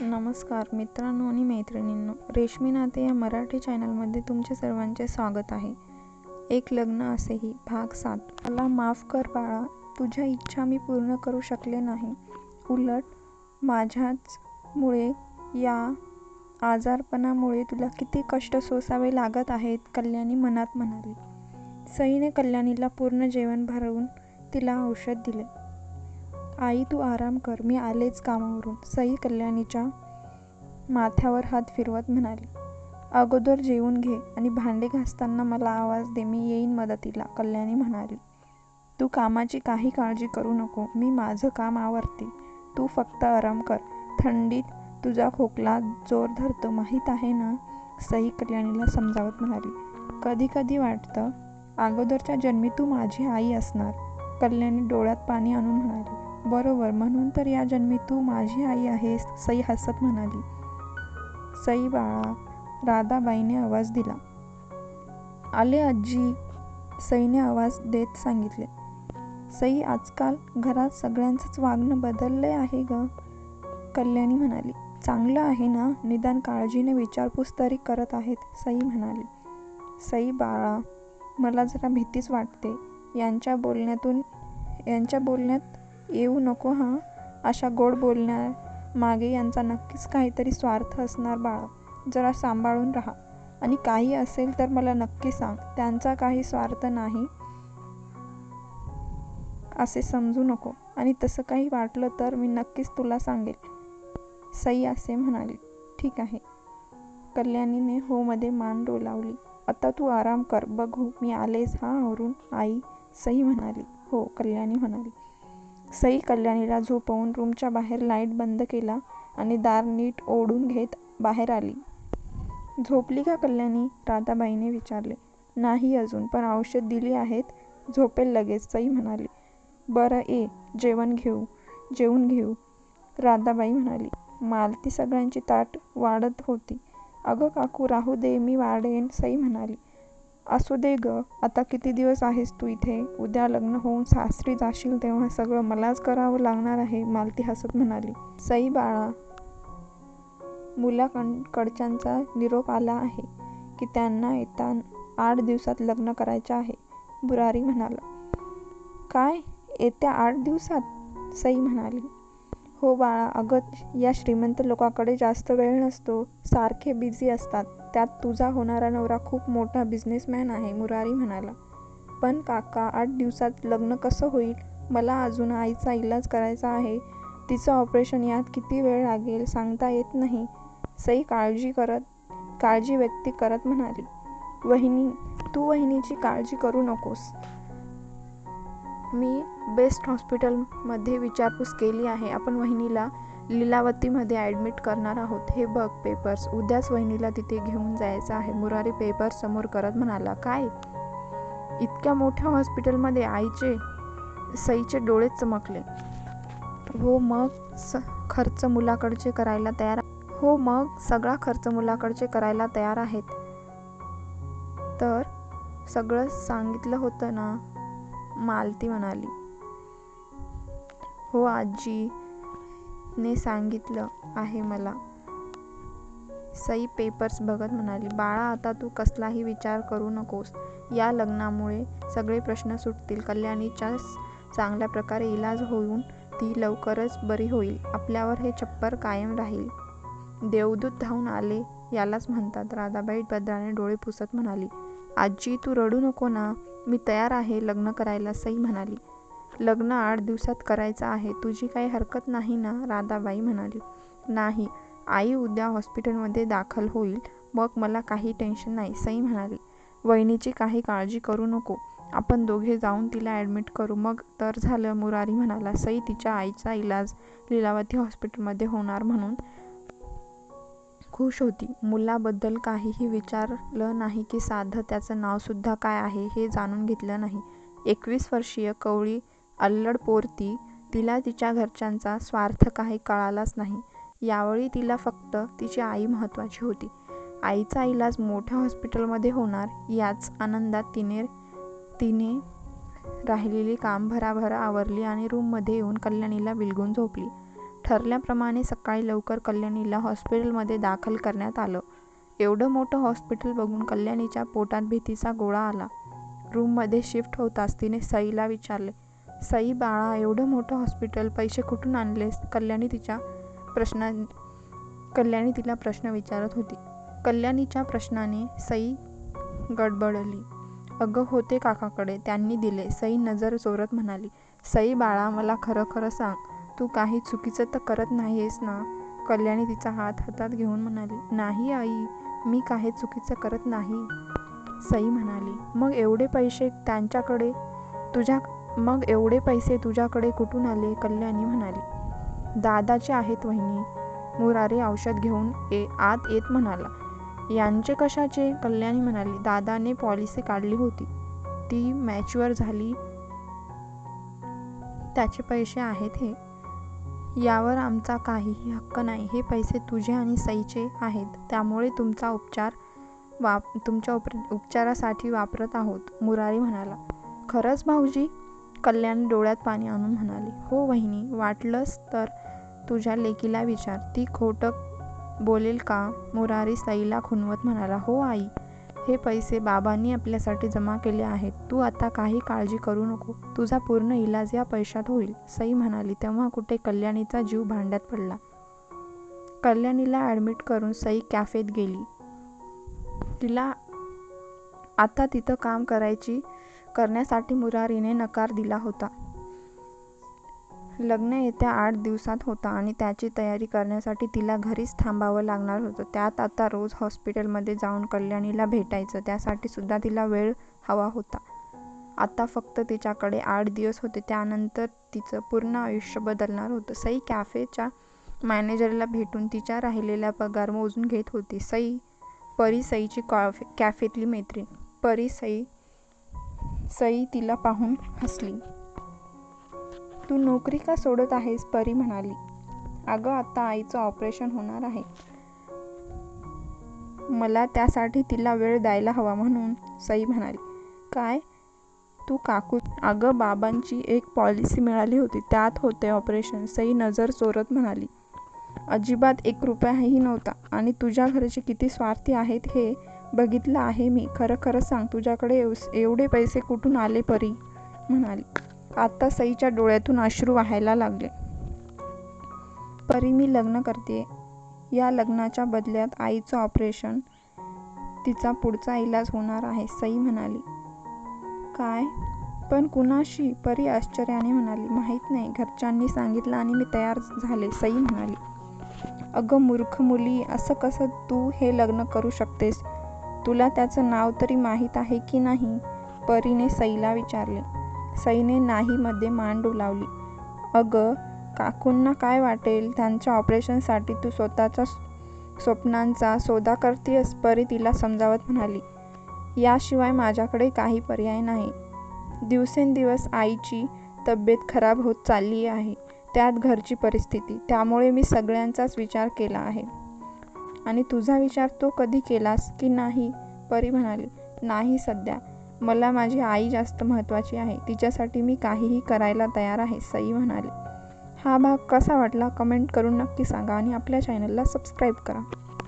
नमस्कार मित्रांनो आणि मैत्रिणींनो रेशमी नाते या मराठी चॅनलमध्ये तुमचे सर्वांचे स्वागत आहे. एक लग्न असेही भाग सात. मला माफ कर बाळा तुझ्या इच्छा मी पूर्ण करू शकले नाही. उलट माझ्याच मुळे या आजारपणामुळे तुला किती कष्ट सोसावे लागत आहेत कल्याणी मनात म्हणाली. सईने कल्याणीला पूर्ण जेवण भरवून तिला औषध दिले. आई तू आराम कर. मी आलेच कामावरून. सई कल्याणीच्या माथ्यावर हात फिरवत म्हणाली अगोदर जेवून घे आणि भांडे घासताना मला आवाज दे. मी येईन मदतीला कल्याणी म्हणाली. तू कामाची काही काळजी करू नको. मी माझं काम आवरते. तू फक्त आराम कर. थंडीत तुझा खोकला जोर धरतो. माहीत आहे ना? सई कल्याणीला समजावत म्हणाली. कधी कधी वाटतं अगोदरच्या जन्मी तू माझी आई असणार. कल्याणी डोळ्यात पाणी आणून म्हणाली. बरोबर म्हणून तर या जन्मी तू माझी आई आहेस सई हसत म्हणाली. सई बाळा राधाबाईने आवाज दिला. आले आजी सईने आवाज देत सांगितले. सई आजकाल घरात सगळ्यांचंच वागणं बदललं आहे ग कल्याणी म्हणाली. चांगलं आहे ना निदान काळजीने विचारपूस तरी करत आहेत सई म्हणाली. सई बाळा मला जरा भीतीच वाटते. यांच्या बोलण्यातून यांच्या बोलण्यात येऊ नको हां? अशा गोड बोलण्या मागे यांचा नक्कीच काहीतरी स्वार्थ असणार बाळा. जरा सांभाळून राहा. आणि काही असेल तर मला नक्की सांग. त्यांचा काही स्वार्थ नाही असे समजू नको. आणि तसं काही वाटलं तर मी नक्कीच तुला सांगेल. सई असे म्हणाली. ठीक आहे. कल्याणीने हो मध्ये मान डोलावली. आता तू आराम कर. बघू. मी आलेच हा आवरून आई सई म्हणाली. हो कल्याणी म्हणाली. सई कल्याणीला झोपवून रूमच्या बाहेर लाइट बंद केला आणि दार नीट ओढून घेत बाहेर आली. झोपली का कल्याणी? राधाबाईने विचारले. नाही अजून पण औषध दिली आहेत. झोपेल लगेच सई म्हणाली. बरं ये जेवण घेऊ जेवून घेऊ राधाबाई म्हणाली. मालती सगळ्यांची ताट वाढत होती. अगं काकू राहू दे मी वाढेन सई म्हणाली. असू दे ग आता किती दिवस आहेस तू इथे? उद्या लग्न होऊन सासरी जाशील तेव्हा सगळं मलाच करावं लागणार आहे मालती हसत म्हणाली. सई बाळा मुलाकडच्यांचा निरोप आला आहे की त्यांना येता आठ दिवसात लग्न करायचे आहे बुरारी म्हणाला. काय? येत्या आठ दिवसात? सई म्हणाली. हो बाळा अगं या श्रीमंत लोकांकडे जास्त वेळ नसतो. सारखे बिझी असतात. त्यात तुझा होणारा नवरा खूप मोठा बिझनेसमॅन आहे मुरारी म्हणाला. पण काका आठ दिवसात लग्न कसं होईल? मला अजून आईचा इलाज करायचा आहे. तिचं ऑपरेशन यात किती वेळ लागेल सांगता येत नाही. सई काळजी करत काळजी व्यक्ती करत म्हणाली. वहिनी तू वहिनीची काळजी करू नकोस. मी बेस्ट हॉस्पिटलमध्ये विचारपूस केली आहे. आपण वहिनीला लीलावतीमध्ये ॲडमिट करणार आहोत. हे बघ पेपर्स. उद्याच वहिनीला तिथे घेऊन जायचं आहे. मुरारी पेपर समोर करत म्हणाला काय? इतक्या मोठ्या हॉस्पिटलमध्ये आईचे सईचे डोळे चमकले. हो मग स खर्च मुलाकडचे करायला तयार हो मग सगळा खर्च मुलाकडचे करायला तयार आहेत. तर सगळं सांगितलं होतं ना? मालती म्हणाली. हो आजीने सांगितलं आहे मला. सई पेपर्स बघत म्हणाली बाळा आता तू कसलाही विचार करू नकोस. या लग्नामुळे सगळे प्रश्न सुटतील. कल्याणीच्या चांगल्या प्रकारे इलाज होऊन ती लवकरच बरी होईल. आपल्यावर हे छप्पर कायम राहील. देवदूत धावून आले यालाच म्हणतात. राधाबाई भद्राने डोळे पुसत म्हणाली आजी तू रडू नको ना. मी तयार आहे लग्न करायला सई म्हणाली. लग्न आठ दिवसात करायचं आहे. तुझी काही हरकत नाही ना? राधाबाई म्हणाली. नाही. आई उद्या हॉस्पिटलमध्ये दाखल होईल. मग मला काही टेन्शन नाही सई म्हणाली. वहिनीची काही काळजी करू नको. आपण दोघे जाऊन तिला ॲडमिट करू. मग तर झालं मुरारी म्हणाला. सई तिच्या आईचा इलाज लीलावती हॉस्पिटलमध्ये होणार म्हणून खुश होती. मुलाबद्दल काहीही विचारलं नाही की साधं त्याचं नावसुद्धा काय आहे हे जाणून घेतलं नाही. एकवीस वर्षीय कवळी अल्लड पोरती तिला तिच्या घरच्यांचा स्वार्थ काही कळालाच नाही. यावेळी तिला फक्त तिची आई महत्त्वाची होती. आईचा इलाज मोठ्या हॉस्पिटलमध्ये होणार याच आनंदात तिने तिने राहिलेली काम भराभरा आवरली आणि रूममध्ये येऊन कल्याणीला विलगून झोपली. ठरल्याप्रमाणे सकाळी लवकर कल्याणीला हॉस्पिटलमध्ये दाखल करण्यात आलं. एवढं मोठं हॉस्पिटल बघून कल्याणीच्या पोटात भीतीचा गोळा आला. रूममध्ये शिफ्ट होताच तिने सईला विचारले सई बाळा एवढं मोठं हॉस्पिटल पैसे कुठून आणलेस कल्याणी तिच्या प्रश्ना कल्याणी तिला प्रश्न विचारत होती. कल्याणीच्या प्रश्नाने सई गडबडली. अगं होते काकाकडे त्यांनी दिले. सई नजर चोरत म्हणाली सई बाळा मला खरं खरं सांग. तू काही चुकीचं तर करत नाहीयेस ना? कल्याणी तिचा हात हातात घेऊन म्हणाली नाही आई मी काही चुकीचं करत नाही. सई म्हणाली मग एवढे पैसे त्यांच्याकडे तुझ्या मग एवढे पैसे तुझ्याकडे कुठून आले? कल्याणी म्हणाली दादाचे आहेत वहिनी. मुरारी औषध घेऊन ए आत येत म्हणाला यांचे कशाचे? कल्याणी म्हणाली दादाने पॉलिसी काढली होती. ती मॅच्युअर झाली. त्याचे पैसे आहेत हे. यावर आमचा काहीही हक्क नाही. हे पैसे तुझे आणि सईचे आहेत. त्यामुळे तुमचा उपचार वाप तुमच्या उप उपचारासाठी वापरत आहोत मुरारी म्हणाला. खरंच भाऊजी? कल्याण डोळ्यात पाणी आणून म्हणाली. हो वहिनी वाटलंच तर तुझ्या लेकीला विचार. ती खोटं बोलेल का? मुरारी सईला खुनवत म्हणाला. हो आई हे पैसे बाबांनी आपल्यासाठी जमा केले आहेत. तू आता काही काळजी करू नको. तुझा पूर्ण इलाज या पैशात होईल. सई म्हणाली. तेव्हा कुठे कल्याणीचा जीव भांड्यात पडला. कल्याणीला ॲडमिट करून सई कॅफेत गेली. तिला आता तिथं काम करायची करण्यासाठी मुरारीने नकार दिला होता. लग्न येत्या आठ दिवसात होता आणि त्याची तयारी करण्यासाठी तिला घरीच थांबावं लागणार होतं. त्यात आता रोज हॉस्पिटलमध्ये जाऊन कल्याणीला भेटायचं त्यासाठी सुद्धा तिला वेळ हवा होता. आता फक्त तिच्याकडे आठ दिवस होते. त्यानंतर तिचं पूर्ण आयुष्य बदलणार होतं. सई कॅफेच्या मॅनेजरला भेटून तिच्या राहिलेला पगार मोजून घेत होती. सई परी सईची कॉफे कॅफेतली मैत्रीण. परी सई सई तिला पाहून हसली. तू नोकरी का सोडत आहेस? परी म्हणाली. अगं आता आईचं ऑपरेशन होणार आहे. मला त्यासाठी तिला वेळ द्यायला हवा म्हणून सई म्हणाली. काय? तू काकू? अगं बाबांची एक पॉलिसी मिळाली होती. त्यात होते ऑपरेशन. सई नजर चोरत म्हणाली. अजिबात एक रुपयाही नव्हता. आणि तुझ्या घरचे किती स्वार्थी आहेत हे बघितलं आहे मी. खरं खरं सांग तुझ्याकडे एवढे पैसे कुठून आले परी? म्हणाली. आता सईच्या डोळ्यातून अश्रू वाहायला लागले. परी मी लग्न करते या लग्नाच्या बदल्यात आईचं ऑपरेशन. तिचा पुढचा इलाज होणार आहे सई म्हणाली. काय? पण कुणाशी? परी आश्चर्याने म्हणाली. माहीत नाही. घरच्यांनी सांगितलं आणि मी तयार झाले सई म्हणाली. अगं मूर्ख मुली असं कसं तू हे लग्न करू शकतेस? तुला त्याचं नाव तरी माहीत आहे की नाही? परीने सईला विचारले. सईने नाहीमध्ये मान डोलावली अगं काकूंना काय वाटेल? त्यांच्या ऑपरेशनसाठी तू स्वतःच्या स्वप्नांचा सौदा करतेस परी तिला समजावत म्हणाली. याशिवाय माझ्याकडे काही पर्याय नाही. दिवसेंदिवस आईची तब्येत खराब होत चालली आहे. त्यात घरची परिस्थिती. त्यामुळे मी सगळ्यांचाच विचार केला आहे. आणि तुझा विचार तो कधी केलास की नाही? परी म्हणाली. नाही सध्या. मला माझी आई जास्त महत्त्वाची आहे. तिच्यासाठी मी काहीही करायला तयार आहे सई म्हणाले. हा भाग कसा वाटला कमेंट करून नक्की सांगा आणि आपल्या चॅनलला सबस्क्राईब करा.